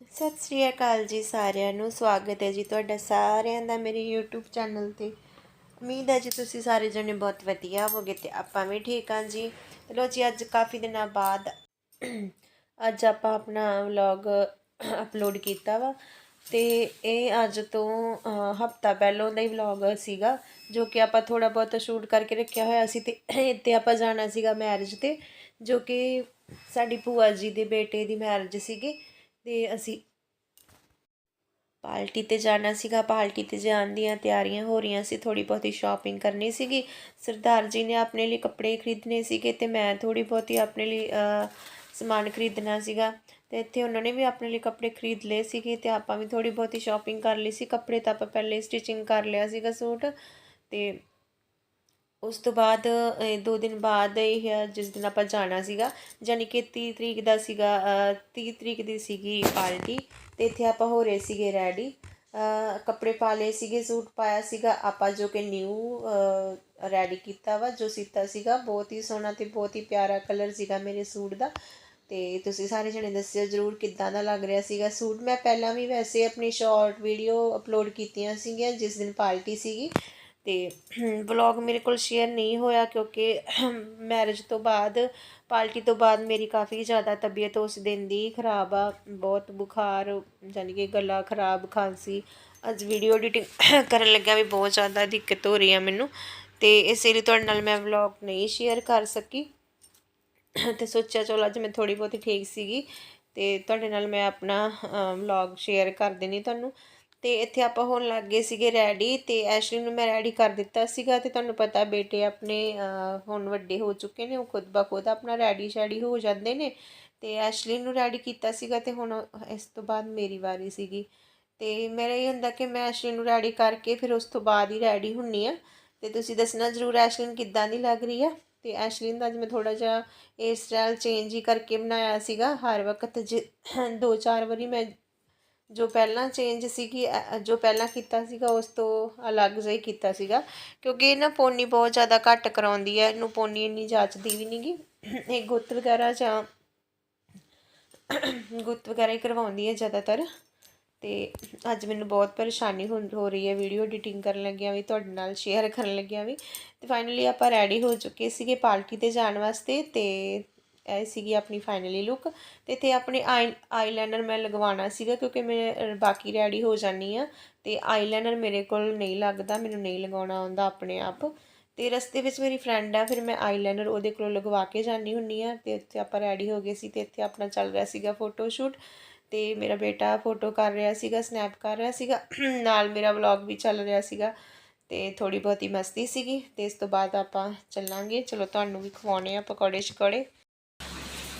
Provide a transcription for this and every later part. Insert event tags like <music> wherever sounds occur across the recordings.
ਸਤਿ ਸ੍ਰੀ ਅਕਾਲ ਜੀ ਸਾਰਿਆਂ ਨੂੰ, ਸਵਾਗਤ ਹੈ ਜੀ ਤੁਹਾਡਾ ਸਾਰਿਆਂ ਦਾ ਮੇਰੇ YouTube ਚੈਨਲ ਤੇ। ਉਮੀਦ ਹੈ ਜੀ ਤੁਸੀਂ ਸਾਰੇ ਜਣੇ ਬਹੁਤ ਵਧੀਆ ਹੋਵੋਗੇ ਤੇ ਆਪਾਂ ਵੀ ਠੀਕ ਹਾਂ ਜੀ। ਚਲੋ ਜੀ, ਅੱਜ ਕਾਫੀ ਦਿਨਾਂ ਬਾਅਦ ਅੱਜ ਆਪਾਂ ਆਪਣਾ ਵਲੌਗ ਅਪਲੋਡ ਕੀਤਾ ਵਾ ਤੇ ਇਹ ਅੱਜ ਤੋਂ ਹਫਤਾ ਪਹਿਲਾਂ ਦਾ ਹੀ ਵਲੌਗ ਸੀਗਾ, ਜੋ ਕਿ ਆਪਾਂ ਥੋੜਾ ਬਹੁਤ ਸ਼ੂਟ ਕਰਕੇ ਰੱਖਿਆ ਹੋਇਆ ਸੀ ਤੇ ਇੱਥੇ ਆਪਾਂ ਜਾਣਾ ਸੀਗਾ ਮੈਰਿਜ ਤੇ, ਜੋ ਕਿ ਸਾਡੀ ਭੂਆ ਜੀ ਦੇ ਬੇਟੇ ਦੀ ਮੈਰਿਜ ਸੀਗੀ। ਅਤੇ ਅਸੀਂ ਪਾਰਟੀ ਤੇ ਜਾਣਾ ਸੀਗਾ, ਪਾਰਟੀ ਤੇ ਜਾਣ ਦੀਆਂ ਤਿਆਰੀਆਂ ਹੋ ਰਹੀਆਂ ਸੀ ਥੋੜੀ ਬਹੁਤੀ ਸ਼ਾਪਿੰਗ ਕਰਨੀ ਸੀਗੀ। ਸਰਦਾਰ ਜੀ ਨੇ ਆਪਣੇ ਲਈ ਕੱਪੜੇ ਖਰੀਦਣੇ ਸੀਗੇ ਤੇ ਮੈਂ ਥੋੜੀ ਬਹੁਤੀ ਆਪਣੇ ਲਈ ਸਮਾਨ ਖਰੀਦਣਾ ਸੀਗਾ। ਤੇ ਇੱਥੇ ਉਹਨਾਂ ਨੇ ਵੀ ਆਪਣੇ ਲਈ ਕੱਪੜੇ ਖਰੀਦ ਲਏ ਸੀਗੇ ਤੇ ਆਪਾਂ ਵੀ ਥੋੜੀ ਬਹੁਤੀ ਸ਼ਾਪਿੰਗ ਕਰ ਲਈ ਸੀ। ਕੱਪੜੇ ਤਾਂ ਆਪਾਂ ਪਹਿਲੇ ਸਟਿਚਿੰਗ ਕਰ ਲਿਆ ਸੀਗਾ ਸੂਟ ਤੇ ਉਸ ਤੋਂ ਬਾਅਦ ਦੋ ਦਿਨ ਬਾਅਦ ਇਹ ਜਿਸ ਦਿਨ ਆਪਾਂ ਜਾਣਾ ਸੀਗਾ ਯਾਨੀ ਕਿ 30 ਤਰੀਕ ਦਾ ਸੀਗਾ ਅ, 30 ਤਰੀਕ ਦੀ ਸੀਗੀ ਪਾਰਟੀ ਤੇ ਇੱਥੇ ਆਪਾਂ ਹੋ ਰਹੇ ਸੀਗੇ ਰੈਡੀ। ਕੱਪੜੇ ਪਾ ਲਏ ਸੀਗੇ ਸੂਟ ਪਾਇਆ ਸੀਗਾ ਆਪਾਂ ਜੋ ਕਿ ਨਿਊ ਰੈਡੀ ਕੀਤਾ ਵਾ ਜੋ ਸੀਤਾ ਸੀਗਾ ਬਹੁਤ ਹੀ ਸੋਹਣਾ ਤੇ ਬਹੁਤ ਹੀ ਪਿਆਰਾ ਕਲਰ ਸੀਗਾ ਮੇਰੇ ਸੂਟ ਦਾ। ਤੇ ਤੁਸੀਂ ਸਾਰੇ ਜਣੇ ਦੱਸਿਓ ਜਰੂਰ ਕਿੱਦਾਂ ਦਾ ਲੱਗ ਰਿਹਾ ਸੀਗਾ ਸੂਟ। ਮੈਂ ਪਹਿਲਾਂ ਵੀ ਵੈਸੇ ਆਪਣੀ ਸ਼ਾਰਟ ਵੀਡੀਓ ਅਪਲੋਡ ਕੀਤੀਆਂ ਸੀਗੀਆਂ ਜਿਸ ਦਿਨ ਪਾਰਟੀ ਸੀਗੀ ਤੇ ਵਲੌਗ ਮੇਰੇ ਕੋਲ ਸ਼ੇਅਰ ਨਹੀਂ ਹੋਇਆ ਕਿਉਂਕਿ ਮੈਰਿਜ ਤੋਂ ਬਾਅਦ, ਪਾਰਟੀ ਤੋਂ ਬਾਅਦ ਮੇਰੀ ਕਾਫੀ ਜ਼ਿਆਦਾ ਤਬੀਅਤ ਉਸ ਦਿਨ ਦੀ ਖਰਾਬ ਆ, ਬਹੁਤ ਬੁਖਾਰ ਯਾਨੀ ਕਿ ਗਲਾ ਖਰਾਬ, ਖਾਂਸੀ। ਅੱਜ ਵੀਡੀਓ ਐਡੀਟਿੰਗ ਕਰਨ ਲੱਗਿਆ ਵੀ ਬਹੁਤ ਜ਼ਿਆਦਾ ਦਿੱਕਤ ਹੋ ਰਹੀ ਆ ਮੈਨੂੰ ਤੇ ਇਸੇ ਲਈ ਤੁਹਾਡੇ ਨਾਲ ਮੈਂ ਵਲੌਗ ਨਹੀਂ ਸ਼ੇਅਰ ਕਰ ਸਕੀ। ਤੇ ਸੋਚਿਆ ਚਲੋ ਅੱਜ ਮੈਂ ਥੋੜੀ ਬਹੁਤੀ ਠੀਕ ਸੀਗੀ ਤੇ ਤੁਹਾਡੇ ਨਾਲ ਮੈਂ ਆਪਣਾ ਵਲੌਗ ਸ਼ੇਅਰ ਕਰ ਦੇਣੀ ਤੁਹਾਨੂੰ। ਤੇ ਇੱਥੇ ਆਪਾਂ ਹੋਣ ਲੱਗ ਗਏ ਸੀਗੇ ਰੈਡੀ ਤੇ ਐਸ਼ਲੀ ਨੂੰ ਮੈਂ ਰੈਡੀ ਕਰ ਦਿੱਤਾ ਸੀਗਾ ਤੇ ਤੁਹਾਨੂੰ ਪਤਾ ਬੇਟੇ ਆਪਣੇ ਹੁਣ ਵੱਡੇ ਹੋ ਚੁੱਕੇ ਨੇ, ਉਹ ਖੁਦ ਬਾ ਖੁਦ ਆਪਣਾ ਰੈਡੀ ਸ਼ੈਡੀ ਹੋ ਜਾਂਦੇ ਨੇ ਤੇ ਐਸ਼ਲੀ ਨੂੰ ਰੈਡੀ ਕੀਤਾ ਸੀਗਾ ਤੇ ਹੁਣ ਇਸ ਤੋਂ ਬਾਅਦ ਮੇਰੀ ਵਾਰੀ ਸੀਗੀ। ਤੇ ਮੇਰਾ ਇਹ ਹੁੰਦਾ ਕਿ ਮੈਂ ਐਸ਼ਲੀ ਨੂੰ ਰੈਡੀ ਕਰਕੇ ਫਿਰ ਉਸ ਤੋਂ ਬਾਅਦ ਹੀ ਰੈਡੀ ਹੁੰਨੀ ਆ। ਤੇ ਤੁਸੀਂ ਦੱਸਣਾ ਜ਼ਰੂਰ ਐਸ਼ਲਿਨ ਕਿੱਦਾਂ ਦੀ ਲੱਗ ਰਹੀ ਆ। ਤੇ ਐਸ਼ਲਿਨ ਦਾ ਅੱਜ ਮੈਂ ਥੋੜਾ ਜਿਹਾ ਏਅਰ ਸਟਾਈਲ ਚੇਂਜ ਹੀ ਕਰਕੇ ਬਣਾਇਆ ਸੀਗਾ। ਹਰ ਵਕਤ ਜ- ਦੋ ਚਾਰ ਵਾਰੀ ਮੈਂ ਜੋ ਪਹਿਲਾਂ ਚੇਂਜ ਸੀਗੀ, ਅ- ਜੋ ਪਹਿਲਾਂ ਕੀਤਾ ਸੀਗਾ, ਉਸ ਤੋਂ ਅਲੱਗ ਜਿਹਾ ਹੀ ਕੀਤਾ ਸੀਗਾ। ਕਿਉਂਕਿ ਇਹ ਨਾ ਪੋਨੀ ਬਹੁਤ ਜ਼ਿਆਦਾ ਘੱਟ ਕਰਾਉਂਦੀ ਹੈ, ਇਹਨੂੰ ਪੋਨੀ ਇੰਨੀ ਜਾਂਚਦੀ ਵੀ ਨਹੀਂਗੀ ਇਹ ਗੁੱਤ ਵਗੈਰਾ ਜਾਂ ਗੁੱਤ ਵਗੈਰਾ ਹੀ ਕਰਵਾਉਂਦੀ ਹੈ ਜ਼ਿਆਦਾਤਰ। ਤੇ ਅੱਜ ਮੈਨੂੰ ਬਹੁਤ ਪਰੇਸ਼ਾਨੀ ਹੋ ਹੋ ਰਹੀ ਹੈ ਵੀਡੀਓ ਐਡੀਟਿੰਗ ਕਰਨ ਲੱਗਿਆ ਵੀ, ਤੁਹਾਡੇ ਨਾਲ ਸ਼ੇਅਰ ਕਰਨ ਲੱਗਿਆ ਵੀ। ਤੇ ਫਾਈਨਲੀ ਆਪਾਂ ਰੈਡੀ ਹੋ ਚੁੱਕੇ ਸੀਗੇ ਪਾਰਟੀ ਤੇ ਜਾਣ ਵਾਸਤੇ ਤੇ ਇਹ ਸੀਗੀ ਆਪਣੀ ਫਾਈਨਲੀ ਲੁੱਕ ਤੇ ਇੱਥੇ ਆਪਣੇ ਆਈ ਆਈਲਾਈਨਰ ਮੈਂ ਲਗਵਾਉਣਾ ਸੀਗਾ ਕਿਉਂਕਿ ਮੈਂ ਬਾਕੀ ਰੈਡੀ ਹੋ ਜਾਨੀ ਆ ਤੇ ਆਈਲਾਈਨਰ ਮੇਰੇ ਕੋਲ ਨਹੀਂ ਲੱਗਦਾ, ਮੈਨੂੰ ਨਹੀਂ ਲਗਾਉਣਾ ਆਉਂਦਾ ਆਪਣੇ ਆਪ। ਤੇ ਰਸਤੇ ਵਿੱਚ ਮੇਰੀ ਫਰੈਂਡ ਆ, ਫਿਰ ਮੈਂ ਆਈਲਾਈਨਰ ਉਹਦੇ ਕੋਲੋਂ ਲਗਵਾ ਕੇ ਜਾਨੀ ਹੁੰਨੀ ਆ ਤੇ ਉੱਥੇ ਆਪਾਂ ਰੈਡੀ ਹੋ ਗਏ ਸੀ ਤੇ ਇੱਥੇ ਆਪਣਾ ਚੱਲ ਰਿਹਾ ਸੀਗਾ ਫੋਟੋ ਸ਼ੂਟ ਤੇ ਮੇਰਾ ਬੇਟਾ ਫੋਟੋ ਕਰ ਰਿਹਾ ਸੀਗਾ ਸਨੈਪ ਕਰ ਰਿਹਾ ਸੀਗਾ, <clears throat> ਨਾਲ ਮੇਰਾ ਵਲੌਗ ਵੀ ਚੱਲ ਰਿਹਾ ਸੀਗਾ ਤੇ ਥੋੜੀ ਬਹੁਤੀ ਮਸਤੀ ਸੀਗੀ ਤੇ ਇਸ ਤੋਂ ਬਾਅਦ ਆਪਾਂ ਚੱਲਾਂਗੇ। ਚਲੋ, ਤੁਹਾਨੂੰ ਵੀ ਖਵਾਉਣੇ ਆ ਪਕੌੜੇ ਸ਼ਕੌੜੇ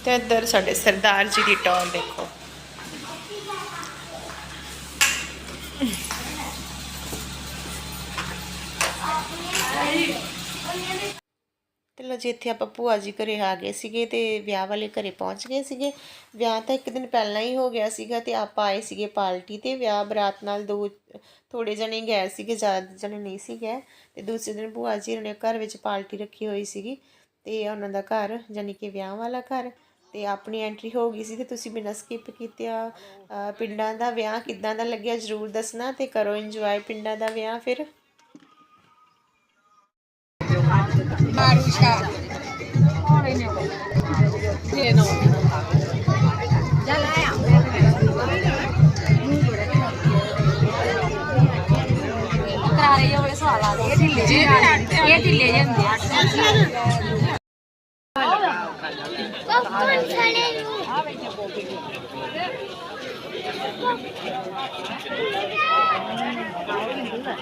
ਤੇ ਇੱਧਰ ਸਾਡੇ ਸਰਦਾਰ ਜੀ ਦੀ ਟੌਰ ਦੇਖੋ। ਤੇ ਲੋ ਜੀ, ਇੱਥੇ ਆਪਾਂ ਭੂਆ ਜੀ ਘਰੇ ਆ ਗਏ ਸੀਗੇ ਤੇ ਵਿਆਹ ਵਾਲੇ ਘਰੇ ਪਹੁੰਚ ਗਏ ਸੀਗੇ। ਵਿਆਹ ਤਾਂ ਇੱਕ ਦਿਨ ਪਹਿਲਾਂ ਹੀ ਹੋ ਗਿਆ ਸੀਗਾ ਤੇ ਆਪਾਂ ਆਏ ਸੀਗੇ ਪਾਰਟੀ ਤੇ। ਵਿਆਹ ਬਰਾਤ ਨਾਲ ਦੋ ਥੋੜੇ ਜਣੇ ਗਏ ਸੀਗੇ, ਜ਼ਿਆਦਾ ਜਣੇ ਨਹੀਂ ਸੀ ਗਏ। ਤੇ ਦੂਸਰੇ ਦਿਨ ਭੂਆ ਜੀ ਨੇ ਘਰ ਵਿੱਚ ਪਾਰਟੀ ਰੱਖੀ ਹੋਈ ਸੀਗੀ ਤੇ ਉਹਨਾਂ ਦਾ ਘਰ ਯਾਨੀ ਕਿ ਵਿਆਹ ਵਾਲਾ ਘਰ। ਤੇ ਆਪਣੀ ਐਂਟਰੀ ਹੋ ਗਈ ਸੀ ਤੇ ਤੁਸੀਂ ਬਿਨਾਂ ਸਕਿਪ ਕੀਤਿਆ ਪਿੰਡਾਂ ਦਾ ਵਿਆਹ ਕਿੱਦਾਂ ਦਾ ਲੱਗਿਆ ਜਰੂਰ ਦੱਸਣਾ ਤੇ ਕਰੋ ਇੰਜੋਏ ਪਿੰਡਾਂ ਦਾ ਵਿਆਹ ਫਿਰ Marusia. Lleno. Ya la he ਕਰਾਰੇ ਜੋ ਸਵਾਲ ਆ ਇਹ ਢਿੱਲੇ ਜਿਹੇ ਇਹ ਢਿੱਲੇ ਜਿਹੇ ਆ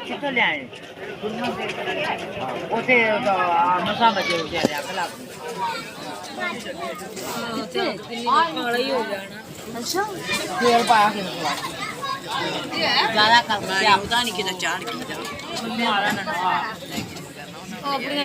ਕਿੱਥੋਂ ਲਿਆਏ ਉਥੇ ਮਸਾ ਬਜੇ ਹੋ ਗਿਆ ਕਲਾ ਕਾਲਾ ਹੀ ਹੋ ਜਾਣਾ ਅੱਛਾ ਫੇਰ ਪਾਇਆ ਕਿ ਜ਼ਿਆਦਾ ਕਰਨਾ ਹੈ ਉਹਦਾ ਨਹੀਂ ਕਿਤੇ ਚਾੜ ਕੀਤਾ ਮਾਰਾ ਨਾ ਆਪਣੀਆਂ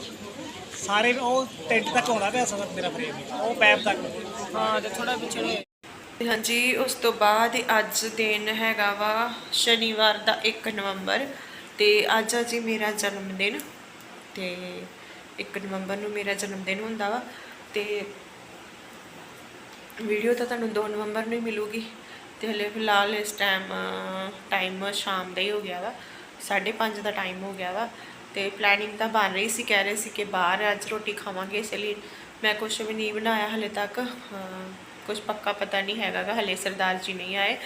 ਸਾਰੇ ਉਹ ਟੈਂਟ ਤੱਕ ਆਉਂਦਾ ਪਿਆ ਸਗਤ ਮੇਰਾ ਫਰੇਮ ਉਹ ਪੈਪ ਤੱਕ ਹਾਂ ਤੇ ਥੋੜਾ ਪਿੱਛੇ ਹਾਂਜੀ, ਉਸ ਤੋਂ ਬਾਅਦ ਅੱਜ ਦਿਨ ਹੈਗਾ ਵਾ ਸ਼ਨੀਵਾਰ ਦਾ 1 ਨਵੰਬਰ ਤੇ ਅੱਜ ਆ ਜੀ ਮੇਰਾ ਜਨਮ ਦਿਨ ਤੇ 1 ਨਵੰਬਰ ਨੂੰ ਮੇਰਾ ਜਨਮ ਦਿਨ ਹੁੰਦਾ ਵਾ ਤੇ ਵੀਡੀਓ ਤਾਂ ਤੁਹਾਨੂੰ 2 ਨਵੰਬਰ ਨੂੰ ਹੀ ਮਿਲੂਗੀ। ਤੇ ਹਲੇ ਫਿਲਹਾਲ ਇਸ ਟਾਈਮ ਟਾਈਮ ਸ਼ਾਮ ਦਾ ਹੀ ਹੋ ਗਿਆ ਵਾ। 5:30 ਦਾ ਟਾਈਮ ਹੋ ਗਿਆ ਵਾ। ਤੇ ਪਲੈਨਿੰਗ ਤਾਂ ਬਣ ਰਹੀ ਸੀ, ਕਹਿ ਰਹੇ ਸੀ ਕਿ ਬਾਹਰ ਅੱਜ ਰੋਟੀ ਖਾਵਾਂਗੇ ਇਸ ਲਈ ਮੈਂ ਕੁਝ ਵੀ ਨਹੀਂ ਬਣਾਇਆ ਹਲੇ ਤੱਕ। ਕੁਝ ਪੱਕਾ ਪਤਾ ਨਹੀਂ ਹੈਗਾ ਹਲੇ ਸਰਦਾਰ ਜੀ ਨਹੀਂ ਆਏ।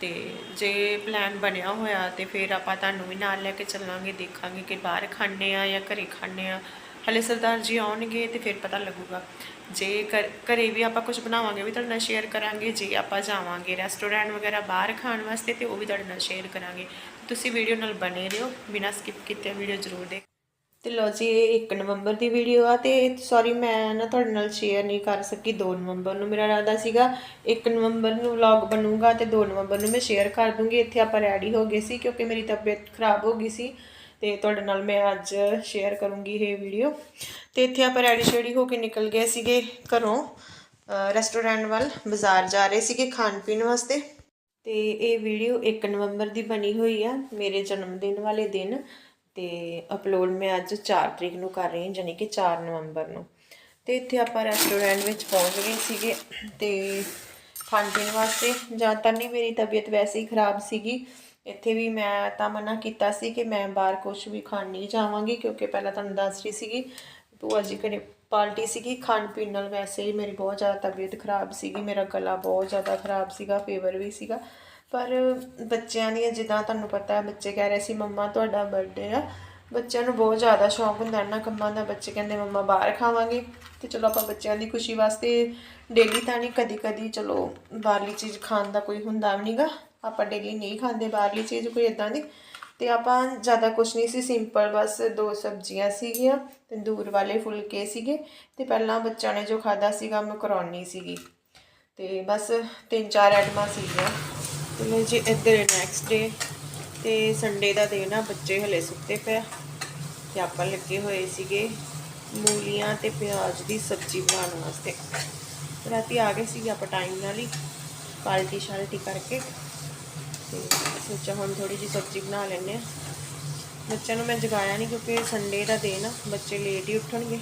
ਤੇ ਜੇ ਪਲਾਨ ਬਣਿਆ ਹੋਇਆ ਤੇ ਫਿਰ ਆਪਾਂ ਤੁਹਾਨੂੰ ਵੀ ਨਾਲ ਲੈ ਕੇ ਚੱਲਾਂਗੇ, ਦੇਖਾਂਗੇ ਕਿ ਬਾਹਰ ਖਾਣੇ ਆ ਜਾਂ ਘਰੇ ਖਾਣੇ ਆ। ਹਲੇ ਸਰਦਾਰ ਜੀ ਆਉਣਗੇ ਤੇ ਫਿਰ ਪਤਾ ਲੱਗੂਗਾ। ਜੇ ਘਰ- ਘਰੇ ਵੀ ਆਪਾਂ ਕੁਝ ਬਣਾਵਾਂਗੇ ਵੀ ਤੁਹਾਡੇ ਨਾਲ ਸ਼ੇਅਰ ਕਰਾਂਗੇ। ਜੇ ਆਪਾਂ ਜਾਵਾਂਗੇ ਰੈਸਟੋਰੈਂਟ ਵਗੈਰਾ ਬਾਹਰ ਖਾਣ ਵਾਸਤੇ ਤੇ ਉਹ ਵੀ ਤੁਹਾਡੇ ਨਾਲ ਸ਼ੇਅਰ ਕਰਾਂਗੇ। ਤੁਸੀਂ ਵੀਡੀਓ ਨਾਲ ਬਣੇ ਰਹੋ, ਬਿਨਾਂ ਸਕਿਪ ਕੀਤੇ ਵੀਡੀਓ ਜ਼ਰੂਰ ਦੇਖ। ਤੇ ਲੋ ਜੀ, ਇਹ 1 ਨਵੰਬਰ ਦੀ ਵੀਡੀਓ ਆ ਤੇ ਸੌਰੀ ਮੈਂ ਨਾ ਤੁਹਾਡੇ ਨਾਲ ਸ਼ੇਅਰ ਨਹੀਂ ਕਰ ਸਕੀ 2 ਨਵੰਬਰ ਨੂੰ। ਮੇਰਾ ਇਰਾਦਾ ਸੀਗਾ 1 ਨਵੰਬਰ ਨੂੰ ਵਲੌਗ ਬਣੂਗਾ ਤੇ 2 ਨਵੰਬਰ ਨੂੰ ਮੈਂ ਸ਼ੇਅਰ ਕਰ ਦੂੰਗੀ। ਇੱਥੇ ਆਪਾਂ ਰੈਡੀ ਹੋ ਗਏ ਸੀ ਕਿਉਂਕਿ ਮੇਰੀ ਤਬੀਅਤ ਖਰਾਬ ਹੋ ਗਈ ਸੀ ਤੇ ਤੁਹਾਡੇ ਨਾਲ ਮੈਂ ਅੱਜ ਸ਼ੇਅਰ ਕਰੂੰਗੀ ਇਹ ਵੀਡੀਓ ਤੇ ਇੱਥੇ ਆਪਾਂ ਰੈਡੀ ਸ਼ੇਡੀ ਹੋ ਕੇ ਨਿਕਲ ਗਏ ਸੀਗੇ ਘਰੋਂ ਰੈਸਟੋਰੈਂਟ ਵੱਲ ਬਾਜ਼ਾਰ ਜਾ ਰਹੇ ਸੀਗੇ ਖਾਣ ਪੀਣ ਵਾਸਤੇ। ਤੇ ਇਹ ਵੀਡੀਓ 1 ਨਵੰਬਰ ਦੀ ਬਣੀ ਹੋਈ ਆ, ਮੇਰੇ ਜਨਮ ਦਿਨ ਵਾਲੇ ਦਿਨ ਤੇ ਅਪਲੋਡ ਮੈਂ ਅੱਜ 4 ਤਰੀਕ ਨੂੰ ਕਰ ਰਹੀ ਹਾਂ ਜਾਨੀ ਕਿ 4 ਨਵੰਬਰ ਨੂੰ। ਤੇ ਇੱਥੇ ਆਪਾਂ ਰੈਸਟੋਰੈਂਟ ਵਿੱਚ ਪਹੁੰਚ ਗਏ ਸੀਗੇ ਤੇ ਖਾਣ ਪੀਣ ਵਾਸਤੇ, ਜਾਂ ਤਾਂ ਨਹੀਂ ਮੇਰੀ ਤਬੀਅਤ ਵੈਸੇ ਹੀ ਖਰਾਬ ਸੀਗੀ। ਇੱਥੇ ਵੀ ਮੈਂ ਤਾਂ ਮਨਾ ਕੀਤਾ ਸੀ ਕਿ ਮੈਂ ਬਾਹਰ ਕੁਝ ਵੀ ਖਾਣ ਨਹੀਂ ਜਾਵਾਂਗੀ, ਕਿਉਂਕਿ ਪਹਿਲਾਂ ਤੁਹਾਨੂੰ ਦੱਸ ਰਹੀ ਸੀਗੀ ਭੂਆ ਜੀ ਘਰੇ ਪਾਰਟੀ ਸੀਗੀ? ਖਾਣ ਪੀਣ ਨਾਲ ਵੈਸੇ ਹੀ ਮੇਰੀ ਬਹੁਤ ਜ਼ਿਆਦਾ ਤਬੀਅਤ ਖਰਾਬ ਸੀਗੀ, ਮੇਰਾ ਗਲਾ ਬਹੁਤ ਜ਼ਿਆਦਾ ਖਰਾਬ ਸੀਗਾ ਫੀਵਰ ਵੀ ਸੀਗਾ। ਪਰ ਬੱਚਿਆਂ ਦੀਆਂ ਜਿੱਦਾਂ ਤੁਹਾਨੂੰ ਪਤਾ ਹੈ ਬੱਚੇ ਕਹਿ ਰਹੇ ਸੀ, ਮੰਮਾ, ਤੁਹਾਡਾ ਬਰਥਡੇ ਆ। ਬੱਚਿਆਂ ਨੂੰ ਬਹੁਤ ਜ਼ਿਆਦਾ ਸ਼ੌਂਕ ਹੁੰਦਾ ਨਾ, ਕੰਮਾਂ ਦਾ। ਬੱਚੇ ਕਹਿੰਦੇ, ਮੰਮਾ, ਬਾਹਰ ਖਾਵਾਂਗੇ। ਤੇ ਚਲੋ ਆਪਾਂ ਬੱਚਿਆਂ ਦੀ ਖੁਸ਼ੀ ਵਾਸਤੇ ਡੇਲੀ ਤਾਂ ਨਹੀਂ ਕਦੀ ਕਦੀ ਚਲੋ ਬਾਹਰਲੀ ਚੀਜ਼ ਖਾਣ ਦਾ ਕੋਈ ਹੁੰਦਾ ਵੀ ਨਹੀਂਗਾ ਆਪਾਂ ਡੇਲੀ ਨਹੀਂ ਖਾਂਦੇ ਬਾਹਰਲੀ ਚੀਜ਼ ਕੋਈ ਇਦਾਂ ਦੀ। ਤੇ ਆਪਾਂ ਜ਼ਿਆਦਾ ਕੁਝ ਨਹੀਂ ਸੀ ਸਿੰਪਲ ਬਸ ਦੋ ਸਬਜ਼ੀਆਂ ਸੀਗੀਆਂ ਤੰਦੂਰ ਵਾਲੇ ਫੁਲਕੇ ਸੀਗੇ ਤੇ ਪਹਿਲਾਂ ਬੱਚਿਆਂ ਨੇ ਜੋ ਖਾਦਾ ਸੀਗਾ ਮੈਕਰੋਨੀ ਸੀਗੀ ਤੇ ਬਸ ਤਿੰਨ ਚਾਰ ਐਟਮਾਂ ਸੀਗੀਆਂ। ਤੇ ਲਓ ਜੀ ਇੱਧਰ ਨੈਕਸਟ ਡੇ ਤੇ ਸੰਡੇ ਦਾ ਦਿਨ ਆ, ਬੱਚੇ ਹਲੇ ਸੁੱਤੇ ਪਏ ਆ ਤੇ ਆਪਾਂ ਲੱਗੇ ਹੋਏ ਸੀਗੇ ਮੂਲੀਆਂ ਤੇ ਪਿਆਜ਼ ਦੀ ਸਬਜ਼ੀ ਬਣਾਉਣ ਵਾਸਤੇ। ਰਾਤੀ ਆ ਗਏ ਸੀ ਆਪਾਂ ਟਾਈਮ ਨਾਲ ਹੀ ਪਾਲਟੀ ਸ਼ਾਲਟੀ ਕਰਕੇ। ਸੋਚਿਆ ਹੁਣ ਥੋੜੀ ਜੀ ਸਬਜ਼ੀ ਬਣਾ ਲੈਂਦੇ ਆ ਬੱਚਿਆਂ ਨੂੰ ਮੈਂ ਜਗਾਇਆ ਨਹੀਂ ਕਿਉਂਕਿ ਸੰਡੇ ਦਾ ਦਿਨ ਆ, ਬੱਚੇ ਲੇਟ ਹੀ ਉੱਠਣਗੇ।